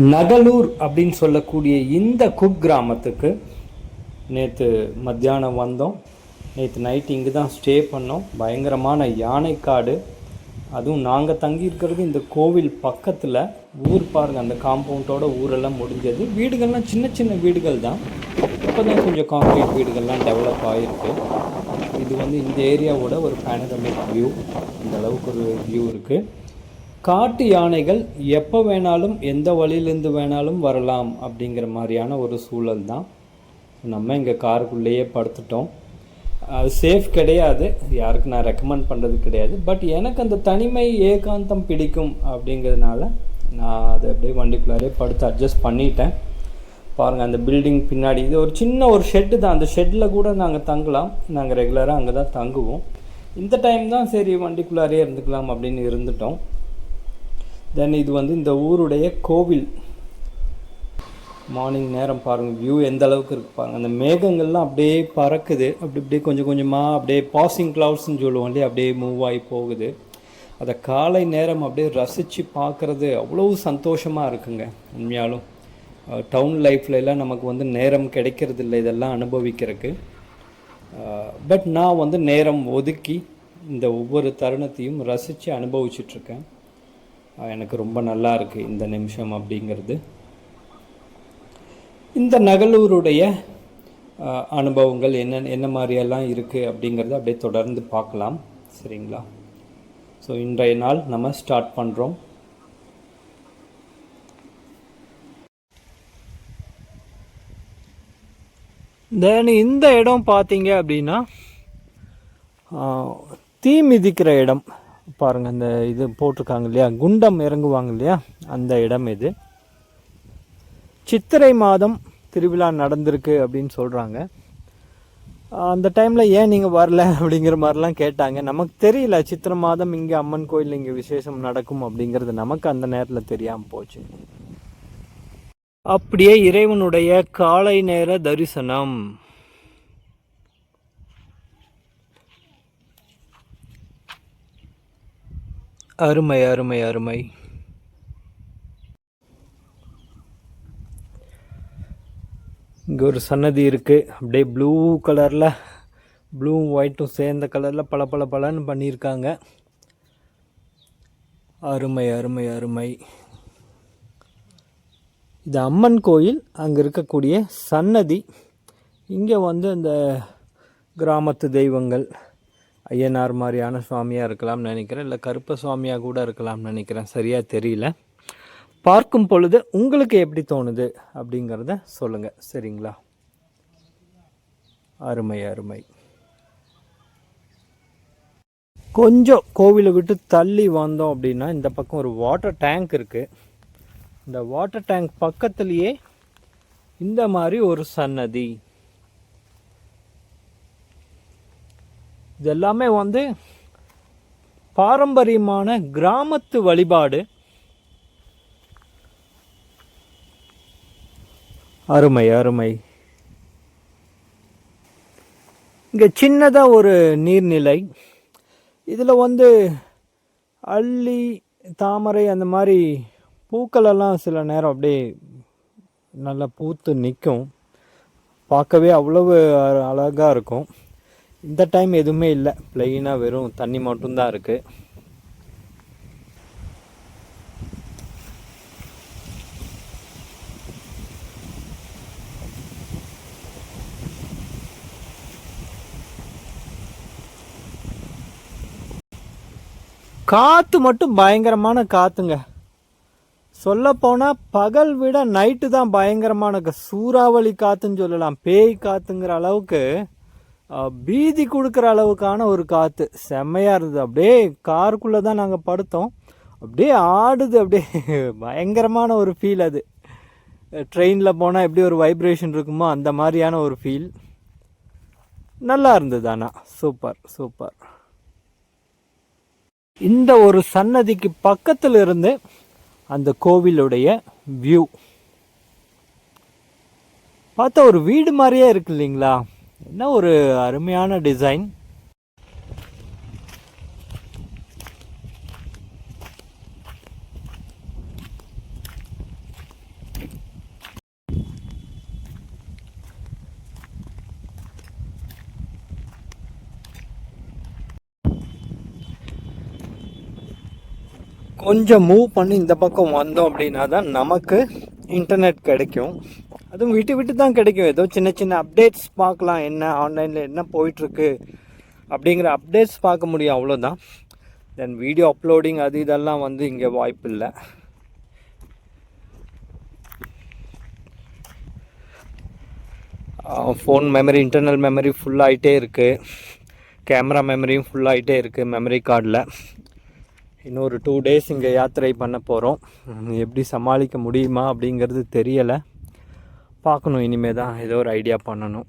நகலூர் அப்படின்னு சொல்லக்கூடிய இந்த குக் கிராமத்துக்கு நேற்று மத்தியானம் வந்தோம். நேற்று நைட் இங்கே தான் ஸ்டே பண்ணோம். பயங்கரமான யானைக்காடு. அதுவும் நாங்கள் தங்கியிருக்கிறது இந்த கோவில் பக்கத்தில். ஊர் பாருங்க அந்த காம்பவுண்டோட ஊரெல்லாம் முடிஞ்சது. வீடுகள்லாம் சின்ன சின்ன வீடுகள் தான் இப்போ தான் கொஞ்சம் கான்க்ரீட் வீடுகள்லாம் டெவலப் ஆகிருக்கு இது வந்து இந்த ஏரியாவோட ஒரு பேனரமிக் வியூ இந்த அளவுக்கு ஒரு வியூ இருக்குது காட்டு யானைகள் எப்போ வேணாலும் எந்த வழியிலேருந்து வேணாலும் வரலாம் அப்படிங்கிற மாதிரியான ஒரு சூழல் தான். நம்ம இங்கே காருக்குள்ளேயே படுத்துட்டோம். அது சேஃப் கிடையாது. யாருக்கு நான் ரெக்கமெண்ட் பண்ணுறது கிடையாது. பட் எனக்கு அந்த தனிமை ஏகாந்தம் பிடிக்கும் அப்படிங்கிறதுனால நான் அதை அப்படியே வண்டிக்குள்ளாரே படுத்து அட்ஜஸ்ட் பண்ணிட்டேன். பாருங்கள் அந்த பில்டிங் பின்னாடி இது ஒரு சின்ன ஒரு ஷெட்டு தான். அந்த ஷெட்டில் கூட நாங்கள் தங்கலாம். நாங்கள் ரெகுலராக அங்கே தான் தங்குவோம். இந்த டைம் தான் சரி வண்டிக்குள்ளாரே இருந்துக்கலாம் அப்படின்னு இருந்துட்டோம். தென் இது வந்து இந்த ஊருடைய கோவில். மார்னிங் நேரம் பாருங்கள் வியூ எந்த அளவுக்கு இருக்கு பாருங்கள் அந்த மேகங்கள்லாம் அப்படியே பறக்குது. அப்படி இப்படியே கொஞ்சம் கொஞ்சமாக அப்படியே பாசிங் கிளவுட்ஸ்னு சொல்லுவோம் இல்லையா? அப்படியே மூவ் ஆகி போகுது. அதை காலை நேரம் அப்படியே ரசித்து பார்க்குறது அவ்வளோ சந்தோஷமாக இருக்குங்க உண்மையாலும். டவுன் லைஃப்ல எல்லாம் நமக்கு வந்து நேரம் கிடைக்கிறது இல்லை இதெல்லாம் அனுபவிக்கிறதுக்கு. பட் நான் வந்து நேரம் ஒதுக்கி இந்த ஒவ்வொரு தருணத்தையும் ரசித்து அனுபவிச்சிட்ருக்கேன் எனக்கு ரொம்ப நல்லா இருக்குது இந்த நிமிஷம் அப்படிங்கிறது. இந்த நகலூருடைய அனுபவங்கள் என்ன என்ன மாதிரியெல்லாம் இருக்குது அப்படிங்கிறத அப்படியே தொடர்ந்து பார்க்கலாம். சரிங்களா? ஸோ இன்றைய நாள் நம்ம ஸ்டார்ட் பண்ணுறோம் தென் இந்த இடம் பார்த்தீங்க அப்படின்னா தீ மிதிக்கிற இடம். பாருங்கள் இந்த இது போட்டிருக்காங்க இல்லையா? குண்டம் இறங்குவாங்க இல்லையா? அந்த இடம் இது. சித்திரை மாதம் திருவிழா நடந்திருக்கு அப்படின்னு சொல்கிறாங்க அந்த டைமில் ஏன் நீங்கள் வரல அப்படிங்கிற மாதிரிலாம் கேட்டாங்க. நமக்கு தெரியல சித்திரை மாதம் இங்கே அம்மன் கோயில் இங்கே விசேஷம் நடக்கும் அப்படிங்கிறது நமக்கு அந்த நேரத்தில் தெரியாமல் போச்சு. அப்படியே இறைவனுடைய காலை நேர தரிசனம். அருமை அருமை அருமை. இங்கே ஒரு சன்னதி இருக்குது அப்படியே ப்ளூ கலரில் ப்ளூ ஒயிட்டும் சேர்ந்த கலரில் பல பல பலன்னு பண்ணியிருக்காங்க. அருமை அருமை அருமை. இது அம்மன் கோயில். அங்கே இருக்கக்கூடிய சன்னதி. இங்கே வந்து இந்த கிராமத்து தெய்வங்கள். ஐயனார் மாதிரியான சுவாமியாக இருக்கலாம்னு நினைக்கிறேன். இல்லை கருப்ப சுவாமியாக கூட இருக்கலாம்னு நினைக்கிறேன். சரியாக தெரியல. பார்க்கும் பொழுது உங்களுக்கு எப்படி தோணுது அப்படிங்கிறத சொல்லுங்கள் சரிங்களா? அருமை அருமை. கொஞ்சம் கோவிலை விட்டு தள்ளி வந்தோம் அப்படின்னா இந்த பக்கம் ஒரு வாட்டர் டேங்க் இருக்குது இந்த வாட்டர் டேங்க் பக்கத்துலேயே இந்த மாதிரி ஒரு சன்னதி. இது எல்லாமே வந்து பாரம்பரியமான கிராமத்து வழிபாடு. அருமை அருமை. இங்கே சின்னதாக ஒரு நீர்நிலை. இதில் வந்து அள்ளி தாமரை அந்த மாதிரி பூக்களெல்லாம் சில நேரம் அப்படியே நல்லா பூத்து நிற்கும் பார்க்கவே அவ்வளவு அழகாக இருக்கும். இந்த டைம் எதுவுமே இல்லை. பிளெயினாக வெறும் தண்ணி மட்டும்தான் இருக்குது காற்று மட்டும் பயங்கரமான காற்றுங்க சொல்லப்போனால் பகல் விட நைட்டு தான் பயங்கரமான சூறாவளி காற்றுன்னு சொல்லலாம். பேய் காற்றுங்கிற அளவுக்கு பீதி கொடுக்குற அளவுக்கான ஒரு காற்று செம்மையாக இருந்தது. அப்படியே காருக்குள்ளே தான் நாங்கள் படுத்தோம். அப்படியே ஆடுது. அப்படியே பயங்கரமான ஒரு ஃபீல் அது. ட்ரெயினில் போனால் எப்படி ஒரு வைப்ரேஷன் இருக்குமோ அந்த மாதிரியான ஒரு ஃபீல் நல்லா இருந்தது ஆனால் சூப்பர் சூப்பர். இந்த ஒரு சன்னதிக்கு பக்கத்தில் இருந்து அந்த கோவிலுடைய வியூ பார்த்தா ஒரு வீடு மாதிரியே இருக்கு இல்லைங்களா? என்ன ஒரு அருமையான டிசைன் கொஞ்சம் மூவ் பண்ணி இந்த பக்கம் வந்தோம் அப்படின்னா தான் நமக்கு இன்டர்நெட் கிடைக்கும். அதுவும் விட்டு விட்டு தான் கிடைக்கும். ஏதோ சின்ன சின்ன அப்டேட்ஸ் பார்க்கலாம். என்ன ஆன்லைனில் என்ன போயிட்டுருக்கு அப்படிங்கிற அப்டேட்ஸ் பார்க்க முடியும். அவ்வளோதான் தென் வீடியோ அப்லோடிங் அது இதெல்லாம் வந்து இங்கே வாய்ப்பு இல்லை. ஃபோன் மெமரி இன்டர்னல் மெமரி ஃபுல்லாகிட்டே இருக்குது கேமரா மெமரியும் ஃபுல்லாகிட்டே இருக்குது மெமரி கார்டில் இன்னொரு டூ டேஸ் இங்கே யாத்திரை பண்ண போகிறோம் எப்படி சமாளிக்க முடியுமா அப்படிங்கிறது தெரியலை. பார்க்கணும் இனிமேல் தான் ஏதோ ஒரு ஐடியா பண்ணணும்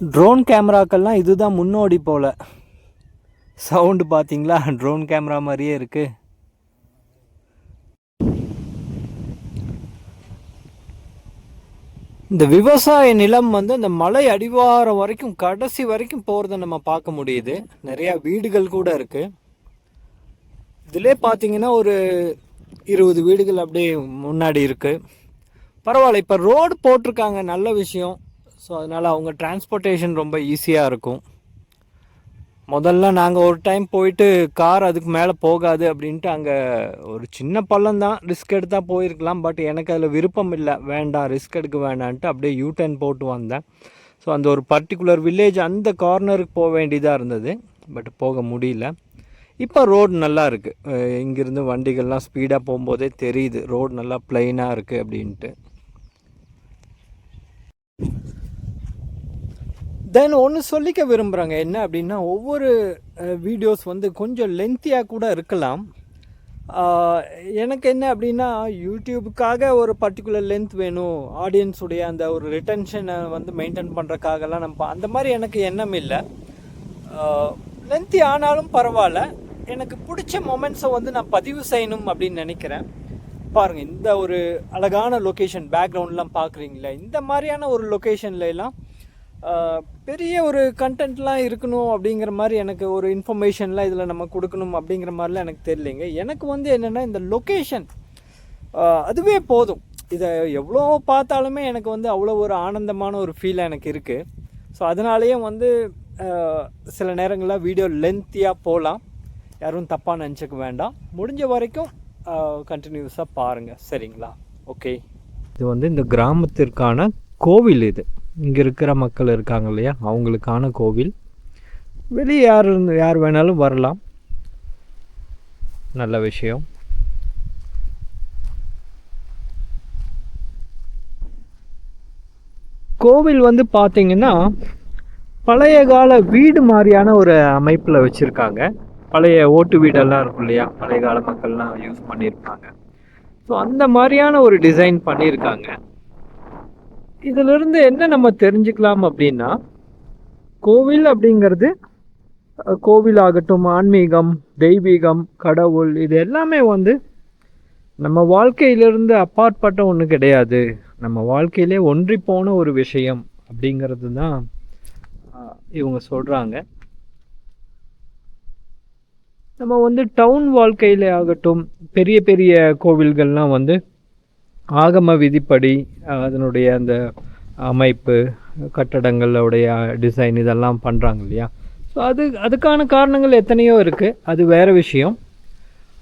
ட்ரோன் கேமராக்கள்லாம் இதுதான் முன்னோடி போல். சவுண்டு பார்த்தீங்களா ட்ரோன் கேமரா மாதிரியே இருக்குது இந்த விவசாய நிலம் வந்து இந்த மலை அடிவாரம் வரைக்கும் கடைசி வரைக்கும் போகிறத நம்ம பார்க்க முடியுது. நிறையா வீடுகள் கூட இருக்குது இதிலே பார்த்தீங்கன்னா ஒரு இருபது வீடுகள் அப்படியே முன்னாடி இருக்குது பரவாயில்ல இப்போ ரோடு போட்டிருக்காங்க நல்ல விஷயம். ஸோ அதனால் அவங்க டிரான்ஸ்போர்ட்டேஷன் ரொம்ப ஈஸியாக இருக்கும். முதல்ல நாங்கள் ஒரு டைம் போயிட்டு கார் அதுக்கு மேலே போகாது அப்படின்ட்டு அங்கே ஒரு சின்ன பள்ளம் தான். ரிஸ்க் எடுத்தால் போயிருக்கலாம் பட் எனக்கு அதில் விருப்பம் இல்லை. வேண்டாம் ரிஸ்க் எடுக்க வேண்டான்ட்டு அப்படியே யூ டர்ன் போட்டு வந்தேன். ஸோ அந்த ஒரு பர்டிகுலர் வில்லேஜ் அந்த கார்னருக்கு போக வேண்டியதாக இருந்தது. பட் போக முடியல. இப்போ ரோடு நல்லா இருக்குது இங்கேருந்து வண்டிகள்லாம் ஸ்பீடாக போகும்போதே தெரியுது. ரோடு நல்லா ப்ளைனாக இருக்குது அப்படின்ட்டு. தென் ஒன்று சொல்லிக்க விரும்புகிறாங்க என்ன அப்படின்னா ஒவ்வொரு வீடியோஸ் வந்து கொஞ்சம் லென்த்தியாக கூட இருக்கலாம். எனக்கு என்ன அப்படின்னா யூடியூபுக்காக ஒரு பர்டிகுலர் லென்த் வேணும். ஆடியன்ஸுடைய அந்த ஒரு ரிட்டன்ஷனை வந்து மெயின்டைன் பண்ணுறக்காகலாம் நம்ம அந்த மாதிரி எனக்கு எண்ணம் இல்லை. லென்த்தி ஆனாலும் பரவாயில்ல. எனக்கு பிடிச்ச மொமெண்ட்ஸை வந்து நான் பதிவு செய்யணும் அப்படின்னு நினைக்கிறேன். பாருங்கள் இந்த ஒரு அழகான லொக்கேஷன் பேக்ரவுண்ட்லாம் பார்க்குறீங்களா இந்த மாதிரியான ஒரு லொக்கேஷன்ல எல்லாம் பெரிய ஒரு கண்டென்ட்லாம் இருக்கணும் அப்படிங்கிற மாதிரி எனக்கு ஒரு இன்ஃபர்மேஷன்லாம் இதில் நம்ம கொடுக்கணும் அப்படிங்கிற மாதிரிலாம் எனக்கு தெரியலைங்க. எனக்கு வந்து என்னென்னா இந்த லொக்கேஷன் அதுவே போதும். இதை எவ்வளோ பார்த்தாலுமே எனக்கு வந்து அவ்வளோ ஒரு ஆனந்தமான ஒரு ஃபீல் எனக்கு இருக்குது ஸோ அதனாலேயே வந்து சில நேரங்களில் வீடியோ லென்த்தியாக போகலாம். யாரும் தப்பாக நினச்சிக்க வேண்டாம். முடிஞ்ச வரைக்கும் கண்டினியூஸாக பாருங்கள் சரிங்களா? ஓகே இது வந்து இந்த கிராமத்திற்கான கோவில் இது. இங்கே இருக்கிற மக்கள் இருக்காங்க இல்லையா? அவங்களுக்கான கோவில். வெளியே யார் இருந்து யார் வேணாலும் வரலாம். நல்ல விஷயம். கோவில் வந்து பார்த்தீங்கன்னா பழைய கால வீடு மாதிரியான ஒரு அமைப்பில் வச்சுருக்காங்க. பழைய ஓட்டு வீடெல்லாம் இருக்கும் இல்லையா? பழைய கால மக்கள்லாம் யூஸ் பண்ணியிருப்பாங்க ஸோ அந்த மாதிரியான ஒரு டிசைன் பண்ணியிருக்காங்க இதிலிருந்து என்ன நம்ம தெரிஞ்சுக்கலாம் அப்படின்னா கோவில் அப்படிங்கிறது கோவிலாகட்டும் கோவில் ஆகட்டும் ஆன்மீகம் தெய்வீகம் கடவுள் இது எல்லாமே வந்து நம்ம வாழ்க்கையிலிருந்து அப்பாற்பட்ட ஒன்று கிடையாது. நம்ம வாழ்க்கையிலே ஒன்றி போன ஒரு விஷயம் அப்படிங்கிறது தான் இவங்க சொல்கிறாங்க நம்ம வந்து டவுன் வாழ்க்கையிலே ஆகட்டும் பெரிய பெரிய கோவில்கள்லாம் வந்து ஆகம விதிப்படி அதனுடைய அந்த அமைப்பு கட்டடங்களுடைய டிசைன் இதெல்லாம் பண்ணுறாங்க இல்லையா? ஸோ அது அதுக்கான காரணங்கள் எத்தனையோ இருக்குது அது வேறு விஷயம்.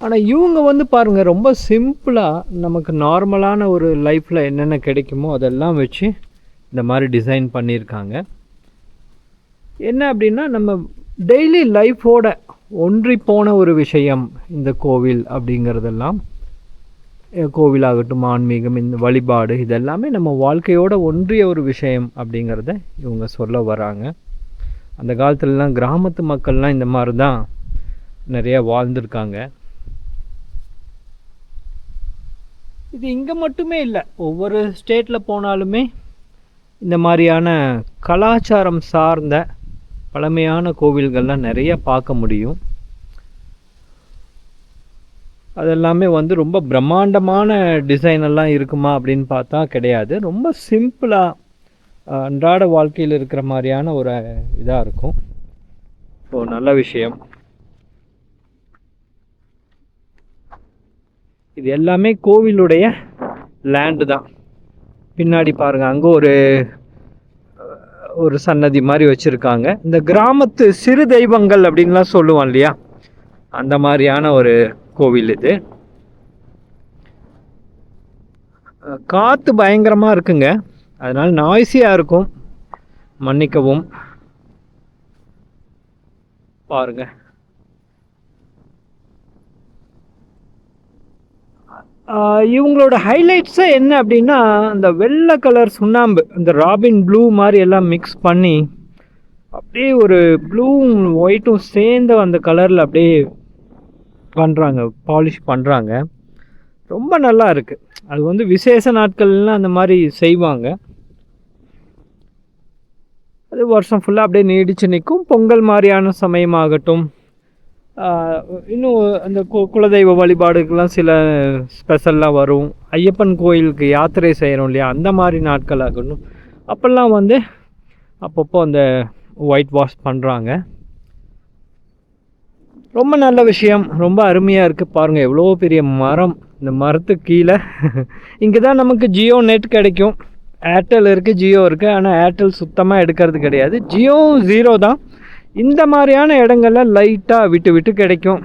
ஆனால் இவங்க வந்து பாருங்கள் ரொம்ப சிம்பிளாக நமக்கு நார்மலான ஒரு லைஃப்பில் என்னென்ன கிடைக்குமோ அதெல்லாம் வச்சு இந்த மாதிரி டிசைன் பண்ணியிருக்காங்க. என்ன அப்படின்னா நம்ம டெய்லி லைஃபோட ஒன்றி போன ஒரு விஷயம் இந்த கோவில் அப்படிங்கிறதெல்லாம். கோவிலாகட்டும் ஆன்மீகம் இந்த வழிபாடு இதெல்லாமே நம்ம வாழ்க்கையோட ஒன்றிய ஒரு விஷயம் அப்படிங்கிறத இவங்க சொல்ல வராங்க. அந்த காலத்துலலாம் கிராமத்து மக்கள்லாம் இந்த மாதிரி தான் நிறைய வாழ்ந்திருக்காங்க. இது இங்கே மட்டுமே இல்லை ஒவ்வொரு ஸ்டேட்டில் போனாலுமே இந்த மாதிரியான கலாச்சாரம் சார்ந்த பழமையான கோவில்கள்லாம் நிறைய பார்க்க முடியும். அது எல்லாமே வந்து ரொம்ப பிரம்மாண்டமான டிசைன் எல்லாம் இருக்குமா அப்படின்னு பார்த்தா கிடையாது. ரொம்ப சிம்பிளாக அன்றாட வாழ்க்கையில் இருக்கிற மாதிரியான ஒரு இதாக இருக்கும். ஸோ நல்ல விஷயம். இது எல்லாமே கோவிலுடைய லேண்டு தான். பின்னாடி பாருங்கள் அங்கே ஒரு ஒரு சன்னதி மாதிரி வச்சுருக்காங்க. இந்த கிராமத்து சிறு தெய்வங்கள் அப்படின்லாம் சொல்லுவோம் இல்லையா? அந்த மாதிரியான ஒரு கோவில் இது. காற்று பயங்கரமாக இருக்குங்க. அதனால் நாய்ஸியாக இருக்கும். மன்னிக்கவும். பாருங்க. இவங்களோட ஹைலைட்ஸே என்ன அப்படின்னா அந்த வெள்ளை கலர் சுண்ணாம்பு இந்த ராபின் ப்ளூ மாதிரி எல்லாம் மிக்ஸ் பண்ணி அப்படியே ஒரு ப்ளூவும் ஒயிட்டும் சேர்ந்த அந்த கலரில் அப்படியே பண்ணுறாங்க பாலிஷ் பண்ணுறாங்க ரொம்ப நல்லா இருக்குது அது வந்து விசேஷ நாட்கள்லாம் அந்த மாதிரி செய்வாங்க. அது வருஷம் ஃபுல்லாக அப்படியே நீடிச்சு நிற்கும் பொங்கல் மாதிரியான சமயமாகட்டும். இன்னும் அந்த கு குலதெய்வ வழிபாடுக்கெலாம் சில ஸ்பெஷல்லாம் வரும். ஐயப்பன் கோயிலுக்கு யாத்திரை செய்கிறோம் இல்லையா? அந்த மாதிரி நாட்கள் ஆகட்டும் அப்போல்லாம் வந்து அப்பப்போ அந்த ஒயிட் வாஷ் பண்ணுறாங்க ரொம்ப நல்ல விஷயம். ரொம்ப அருமையாக இருக்குது பாருங்கள் எவ்வளோ பெரிய மரம். இந்த மரத்துக்கு கீழே. இங்கே தான் நமக்கு ஜியோ நெட் கிடைக்கும். ஏர்டெல் இருக்குது ஜியோ இருக்குது ஆனால் ஏர்டெல் சுத்தமாக எடுக்கிறது கிடையாது. ஜியோ ஜீரோ தான். இந்த மாதிரியான இடங்கள்ல லைட்டாக விட்டு விட்டு கிடைக்கும்.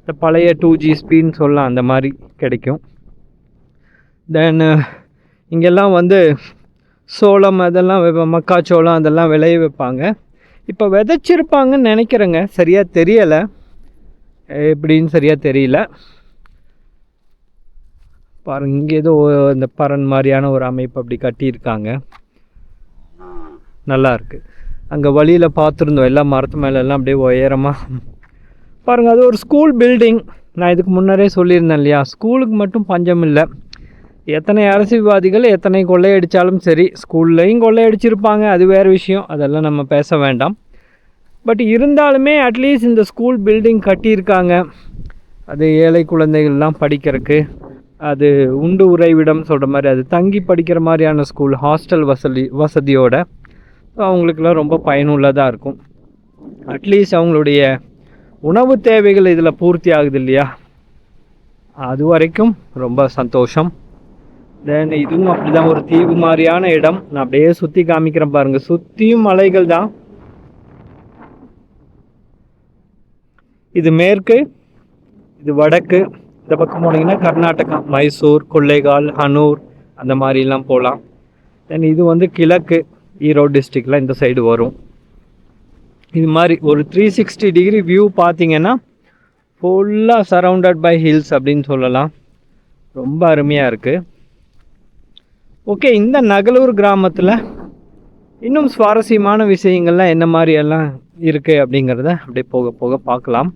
இந்த பழைய டூ ஜி ஸ்பீன்னு சொல்லலாம் அந்த மாதிரி கிடைக்கும். தென் இங்கெல்லாம் வந்து சோளம் அதெல்லாம் மக்காச்சோளம் அதெல்லாம் விளைய வைப்பாங்க. இப்போ விதைச்சிருப்பாங்கன்னு நினைக்கிறேங்க. சரியாக தெரியலை. எப்படின்னு சரியாக தெரியல. பாருங்க இங்கே ஏதோ இந்த பறன் மாதிரியான ஒரு அமைப்பு அப்படி கட்டியிருக்காங்க. நல்லா இருக்குது அங்கே வழியில் பார்த்துருந்தோம் எல்லாம் மரத்து மேலெல்லாம் அப்படியே உயரமாக பாருங்கள் அது ஒரு ஸ்கூல் பில்டிங் நான் இதுக்கு முன்னரே சொல்லியிருந்தேன் இல்லையா? ஸ்கூலுக்கு மட்டும் பஞ்சம் இல்லை. எத்தனை அரசியல்வாதிகள் எத்தனை கொள்ளையடித்தாலும் சரி ஸ்கூல்லையும் கொள்ளையடிச்சிருப்பாங்க. அது வேறு விஷயம். அதெல்லாம் நம்ம பேச வேண்டாம். பட் இருந்தாலுமே அட்லீஸ்ட் இந்த ஸ்கூல் பில்டிங் கட்டியிருக்காங்க. அது ஏழை குழந்தைகள்லாம் படிக்கிறதுக்கு. அது உண்டு உறைவிடம் சொல்கிற மாதிரி அது தங்கி படிக்கிற மாதிரியான ஸ்கூல் ஹாஸ்டல் வசதி வசதியோட. அவங்களுக்குலாம் ரொம்ப பயனுள்ளதாக இருக்கும். அட்லீஸ்ட் அவங்களுடைய உணவு தேவைகள் இதில் பூர்த்தி ஆகுது இல்லையா? அது வரைக்கும் ரொம்ப சந்தோஷம். தென் இதுவும் அப்படிதான் ஒரு தீவு மாதிரியான இடம். நான் அப்படியே சுற்றி காமிக்கிறேன் பாருங்கள் சுற்றியும் மலைகள் தான். இது மேற்கு இது வடக்கு. இந்த பக்கம் போனீங்கன்னா கர்நாடகா மைசூர் கொள்ளைகால் ஹனூர் அந்த மாதிரிலாம் போகலாம். தென் இது வந்து கிழக்கு ஈரோடு டிஸ்ட்ரிக்டில் இந்த சைடு வரும். இது மாதிரி ஒரு த்ரீ சிக்ஸ்டி டிகிரி வியூ பார்த்தீங்கன்னா ஃபுல்லாக சரவுண்டட் பை ஹில்ஸ் அப்படின்னு சொல்லலாம். ரொம்ப அருமையாக இருக்குது ஓகே இந்த நகலூர் கிராமத்தில் இன்னும் சுவாரஸ்யமான விஷயங்கள்லாம் என்ன மாதிரியெல்லாம் இருக்குது அப்படிங்கிறத அப்படியே போக போக பார்க்கலாம்.